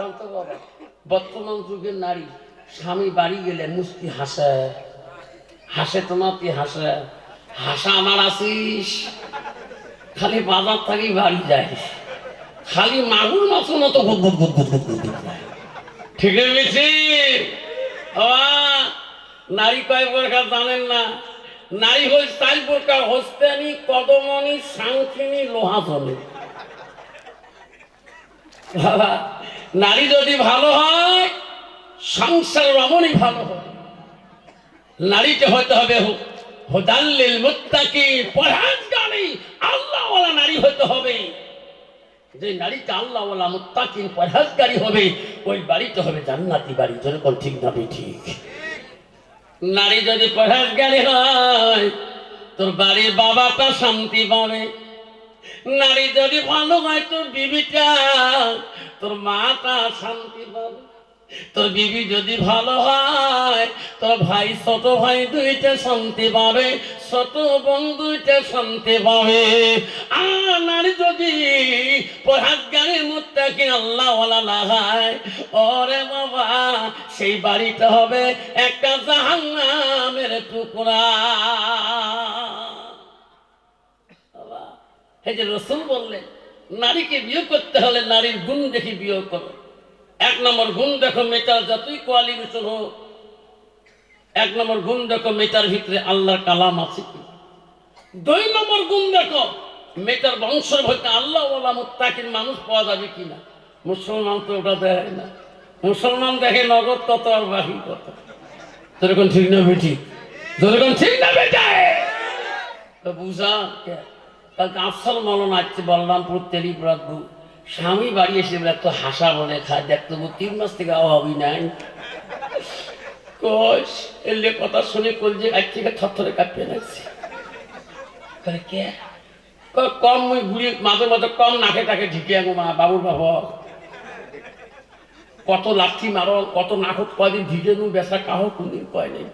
শান্ত বাবা। বর্তমান যুগের নারী, স্বামী বাড়ি গেলে মুস্তি হাসে। হাসে তুই হাসে। হাসা আমার আসিস। খালি বাজার থাকি বাড়ি যাইস খালি মাগুর মাছের মতো ঠিক আছে নারী জানেন না? নারী হই হস্তানি, কদমনি, সাংখিনী বাবা নারী যদি ভালো হয় সংসার রমণী ভালো হয়। নারীকে হতে হবে হোদাল্লিল মুত্তাকি, পরহেজগারি, আল্লাহওয়ালা নারী হতে হবে। যে নারীটা আল্লাহওয়ালা মুত্তাকিন, পরহেজগারি হবে, ওই বাড়িতে হবে জান্নাতি বাড়ি। যেরকম ঠিক না ঠিক নারী যদি পরহেজগারি হয়, তোর বাড়ির বাবাটা শান্তি পাবে। নারী যদি ভালো হয়, তোর বিবিটা তোর মাটা শান্তি পাবে। তোর বিবি যদি ভালো হয়, তোর ভাই ছোট ভাই দুইটা শান্তি পাবে, ছোট বোন দুইটা শান্তি পাবে। আর নারী যদি পহাগারের মুত্তাকি আল্লাহ লাগায় ওরে বাবা, সেই বাড়িটা হবে একটা জাহান্নামের টুকরা। এই যে রসুল বললেন নারীকে বিয়ে করতে হলে নারীর গুণ দেখে বিয়ে করো। এক নম্বর গুণ দেখো মেয়েটার যতই কোয়ালিফিকেশন হোক, এক নম্বর গুণ দেখো মেয়েটার ভিতরে আল্লাহর কালাম আছে কি? দুই নম্বর গুণ দেখো মেয়েটার বংশের ভেতরে আল্লাহ ওলা মুত্তাকিন মানুষ পাওয়া যাবে কিনা? মুসলমান তো ওটা দেখে না। মুসলমান দেখে নগদ কত আর বাকি কত? যেরকম ঠিক না বেটি? যেরকম ঠিক না বেটায় বুঝা কালকে আফসল মলন আসছে বলরামপুর তেলিপুরাতবু স্বামী বাড়ি এসে বলে তো হাসা বলে খায় দেখতো বউ তিন মাস থেকে অভাবই নাই। কোষ এলে কথা শুনে কল যে আজ থেকে থরথরে কাঁপিয়ে লাগছে। কে? কম মুই ঘুরি, মাঝে মাঝে কম নাকে তাকে ঢিকে আঙো মা, বাবুর বাবা। কত লাঠি মারো, কত নাকত কয়দিন ঢিকে নু বেসা কাহ কোনদিন কয় নেই।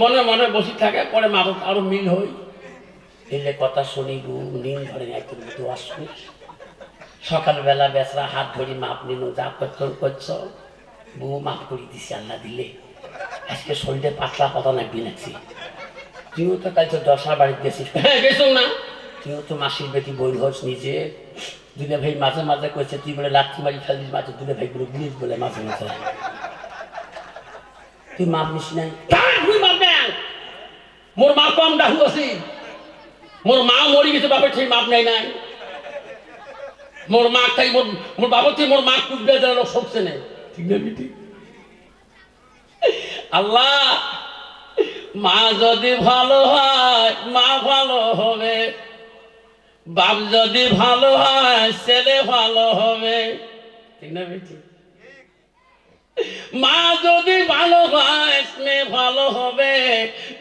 মনে মনে বসে থাকে, পরে মাদক আরও মিল হই এলে কথা শুনি গু নিন ধরে একটু দোয়া শুনি। সকালবেলা বেসরা হাত ধরি মাপ নিল যা করছ করছ বউ মাপ করে দিছি আল্লাহ দিলে। আজকে শরীরে পাতলা পাতা নাকবি নাকছি তুইও তো কাল তো দশার বাড়িতে গেছিস? হ্যাঁ গেছো না। তুইও তো মাসির বেটি বই হোস নিজে। দুলে ভাই মাঝে মাঝে কইছে তুই বলে লাঠি মারি ফেলিস মাঝে দুলে ভাই বলে গুলিস বলে মাঝে মাঝে। তুই মাপ নিস নাই? নেন মোর মা কম ডাহু আছি। মোর মা মরি গেছে বাপের সেই মাপ নাই নাই। মোর মা খাই মোর মোর বাবা তুই মোর মা কুটবে যারা লোক সবসে নেই ঠিক না বিটি? আল্লাহ মা যদি ভালো হয় মা ভালো হবে। বাপ যদি ভালো হয় ছেলে ভালো হবে। ঠিক না বেটি? মা যদি ভালো হয় মেয়ে ভালো হবে।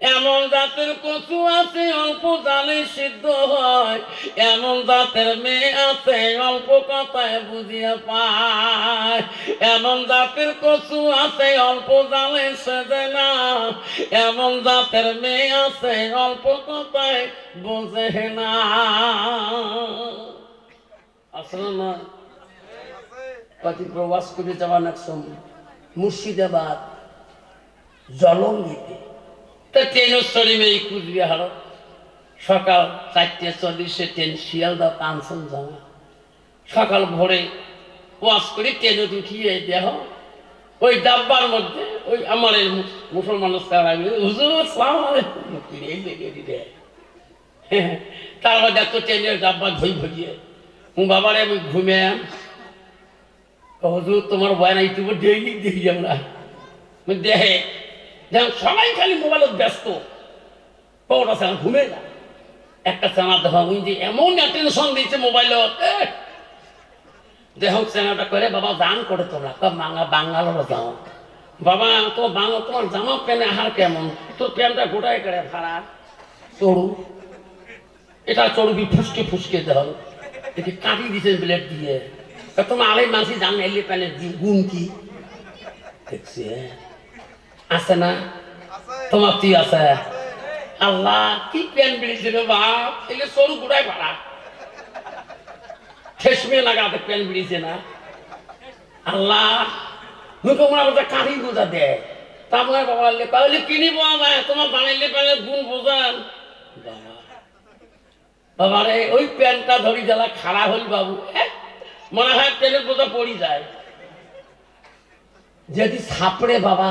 এমন জাতের কচু আছে, অল্প জালে সিদ্ধ হয়। এমন জাতের মেয়ে আছে, অল্প কথায় বুঝিয়ে পায়। এমন জাতের কচু আছে, অল্প জালে সেজে না। এমন জাতের মেয়ে আছে, অল্প কথায় বোঝে না। আসলে না কতি প্রবাস করে যাওয়ার এক সময় মুর্শিদাবাদ জলঙ্গিতে তা ট্রেনের শরীরে এই কুচবিহার সকাল চারটে চল্লিশে ট্রেন শিয়ালদা কাঞ্চন জামা। সকাল ভোরে ওয়াশ করে ট্রেনে উঠিয়ে দেহ, ওই ডাব্বার মধ্যে ওই আমার এই মুসলমান তারা তারপর দেখতো ট্রেনের ডাব্বা ধই ভরিয়ে বাবারে, আমি ঘুমে হুজুর, তোমার বয়ান ডেইলি দেখি আমরা। দেহে যেমন সবাই খালি মোবাইলত ব্যস্ত। ওটা স্যার ঘুমে না। একটা চ্যানেল দেখা ওই যে এমন অ্যাটেনশন দিয়েছে মোবাইলত দেহ চ্যানেলটা করে বাবা দান করে তোমরা বাংলা বাঙ্গালোর যাও বাবা তো বাংলা তোমার জামা প্যান্ট আহার কেমন? তোর প্যান্টটা গোটায় করে ভাড়া। চড়ু। এটা চড়বি, ফুসকে ফুসকে দেহ। এটি কাটি দিছে ব্লেড দিয়ে। তোমার আলাই মানসি জান, এলে প্যানের গুণ কি? দেখছি হ্যাঁ? আছে না? তোমার তুই আছে? আল্লাহ, কি প্যান রে বাপ এলে সরু গুড়াই ভাড়া। ঠেসমে লাগাতে প্যান বেরিয়েছে না? আল্লাহ হয় কাঠি বোঝা দেয় তা আমার বাবা কিনি যায় তোমার বানাইলে গুণ বোঝান। বাবা রে ওই প্যান্টটা ধরি জ্বালা খাড়া হল বাবু মনে হয় প্যানের বোঝা পড়ি যায়। যদি সাপড়ে বাবা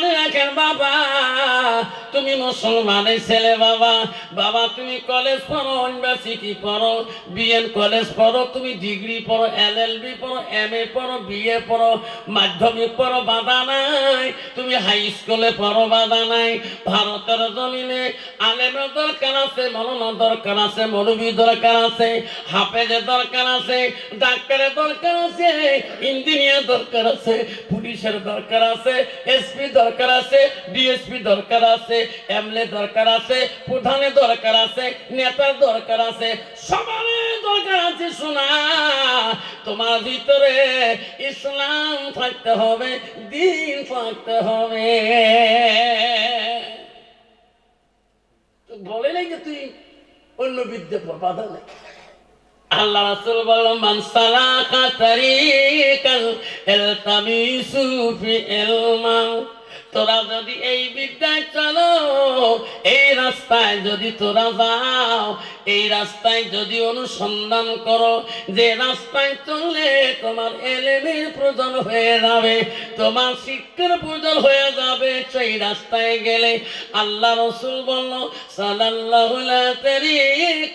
মনে রাখেন বাবা। তুমি মুসলমানের ছেলে বাবা। বাবা, তুমি কলেজ পড়ো ইউনিভার্সিটি পড়ো বিএন কলেজ পড়ো, তুমি ডিগ্রি পড়ো এল এল বি পড়ো এম এ পড়ো বিএ পড়ো, মাধ্যমিক পড়ো, বাধা নাই। তুমি হাই স্কুলে পড়ো, বাধা নাই। ভারতের জমিনে আলেমের দরকার আছে মৌলানার দরকার আছে, মৌলবীর দরকার আছে, হাফেজের দরকার আছে, ডাক্তারের দরকার আছে, ইঞ্জিনিয়ার দরকার আছে, পুলিশের দরকার আছে এসপি দরকার আছে ডিএসপি দরকার আছে এমএলএ দরকার আছে প্রধানের দরকার আছে, নেতার দরকার আছে সবারই দরকার আছে শোনা তোমার ভিতরে ইসলাম থাকতে হবে, দিন থাকতে হবে। বলে নাই যে তুই অন্য বিদ্যে বাধা নেই? আল্লাহ রাসূল বললেন, মান সালাকা তারিকাল ইলতামিসু ফি ইলমান তোরা যদি এই বিদ্যায় চলো, এই রাস্তায় যদি তোরা যাও, এই রাস্তায় যদি অনুসন্ধান করো, যে রাস্তায় চললে তোমার এলেমের প্রয়োজন হয়ে যাবে, তোমার শিক্ষার প্রয়োজন হয়ে যাবে, সেই রাস্তায় গেলে আল্লাহ রসুল বলল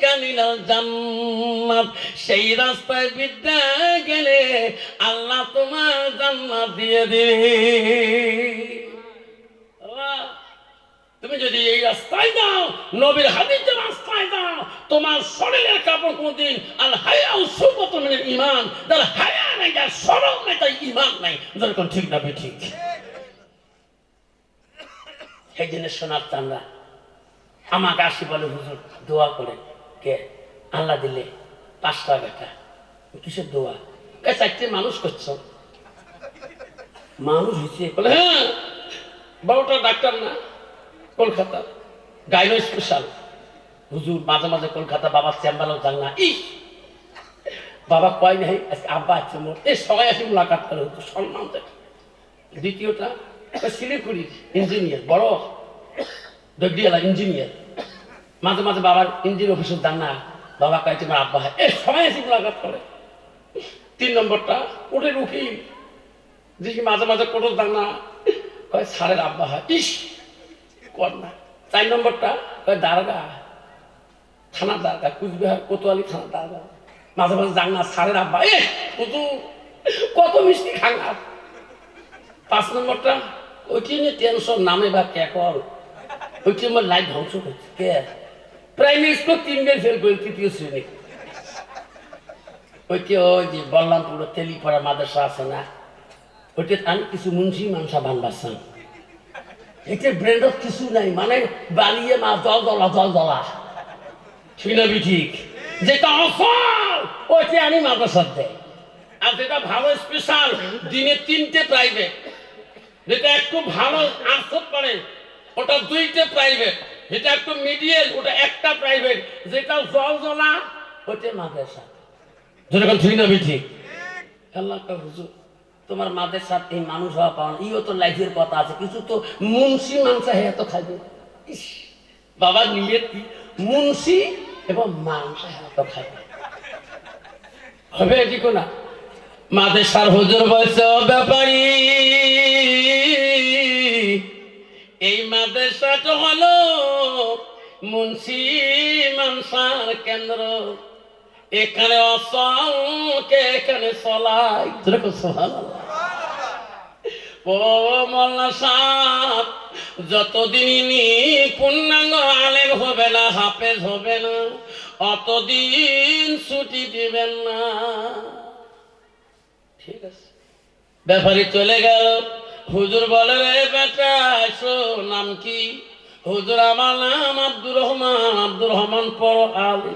কানিলাল জান্নাত। সেই রাস্তায় বিদ্যা গেলে আল্লাহ তোমার জান্নাত দিয়ে দিবে। তুমি যদি এই রাস্তায় যাও নবীর হাদিসের রাস্তায় যাও তোমার শরীরের কাপড় কোনদিন আর হায়াও সুবত মিনের ইমান যার হায়া নাই, যার সরল নাই, তার ইমান নাই। যেরকম ঠিক না ঠিক সেই জন্য শোনার চান্দা আমাকে আসি বলে, হুজুর, দোয়া করে কে? আল্লাহ দিলে পাঁচ বেটা। কিসের দোয়া? কে চারটে মানুষ করছ। মানুষ হয়েছে বলে হ্যাঁ বারোটা ডাক্তার না। কলকাতা। Gyno special. হুজুর, মাঝে মাঝে কলকাতা বাবার চেম্বারও যান না। ইস! বাবা কয় নাই, আজকে আব্বা আছে মোর। এই সবাই আসি মোলাকাত করে, হুজুর, সম্মান দেয় দ্বিতীয়টা শিলিগুড়ি ইঞ্জিনিয়ার, বড়। দগডিয়ালা ইঞ্জিনিয়ার। মাঝে মাঝে বাবার ইঞ্জিন অফিসের যান না। বাবা কয়, তোমার আব্বা হয়। এ, সবাই আসি মোলাকাত করে। তিন নম্বরটা ওটের উকিল। দেখি মাঝে মাঝে কোটো না, কয় সারের আব্বা হয়। ইস! কর না চার নম্বরটা দারগা থানা দারগা, কুচবিহার কোতোয়ালি থানা দারগা। মাঝে মাঝে যান না সারের আব্বা এ কুতু কত মিষ্টি খাঙ্গা। পাঁচ নম্বরটা, ওইটি নিয়ে টেনশন নামে বা কে কর ওইটি আমার লাইফ ধ্বংস করছে, কে? প্রাইমারি স্কুল তিনবার ফেল করে, তৃতীয় শ্রেণি। ওইটি ওই যে বললামপুর তেলিপাড়া মাদ্রাসা আছে না ওইটা আমি কিছু মুন্সি মানসা বানবাসাম এতে ব্র্যান্ডত কিছু নাই মানে বালিয়ে মা জল দলা জল দলা ঠিক না বি ঠিক। যেটা অসল ওইটা আমি মাদ্রাসার দেয় আর যেটা ভালো স্পেশাল দিনে তিনটে প্রাইভেট যেটা একটু ভালো আর্টস করে ওটা দুইটে প্রাইভেট যেটা একটু মিডিয়াল ওটা একটা প্রাইভেট যেটা জল জ্বলা ওইটা মাদ্রাসা। যেরকম ঠিক না ঠিক। আল্লাহ হুজুর। তোমার মাদের সাথে মানুষ হওয়া পাওয়া। ইও তো লাইফের কথা আছে। কিছু তো মুন্সি মাংসা হয়ে তো খাইবে। ইস, বাবা নিয়ে কি মুন্সি এবং মাংসা হয়ে তো খাইবে। হবে এটি না মাদের সার হুজুর বয়স ব্যাপারী এই মাদ্রাসাটা হলো মুন্সি মানসার কেন্দ্র। এখানে অসংকে এখানে চলাই যেরকম সুবহানাল্লাহ। ও সাপ পূর্ণাঙ্গ হবে না হবে না, অতদিন ছুটি দিবেন না। ঠিক আছে। ব্যাপারী চলে গেল। হুজুর বলে রে বেটা, এসো, নাম কি? হুজুর, আমার নাম আব্দুর রহমান। আব্দুর রহমান পর আলী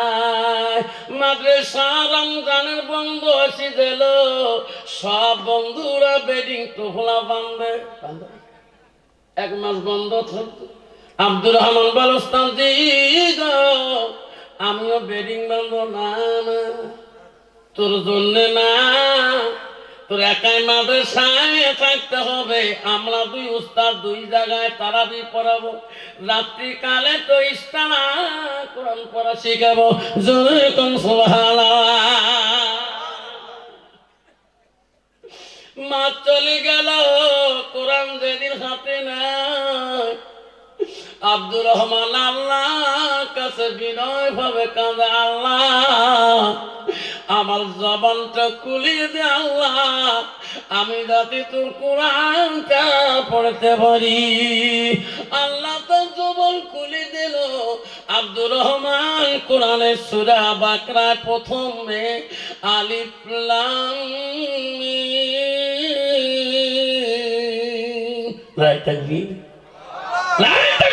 বন্ধু আসি দিল সব বন্ধুরা বেডিং বান্ধে। এক মাস বন্ধ আব্দুর রহমান বলস্তান আমিও বেডিং বান্ধব না না তোর জন্য না, তোর একাই মাদ্রাসায় থাকতে হবে। আমরা দুই উস্তাদ দুই জায়গায় তারাবি পড়াবো। রাত্রিকালে তো ইস্তানা কোরআন পড়া শিখাবো। মা চলে গেল, কোরআন যেদিন হাতে আব্দুর রহমান আল্লাহ কাছে বিনয় ভাবে কাঁদে, আল্লাহ, আমার জবানটা খুলিয়ে দে, আল্লাহ, আমি যাতে তোর কোরআনটা পড়তে পারি। আল্লাহ তো জবন খুলে দিল আব্দুর রহমান কোরআনের সুরা বাকরা প্রথমে আলিফলাম রায় তাকবীর।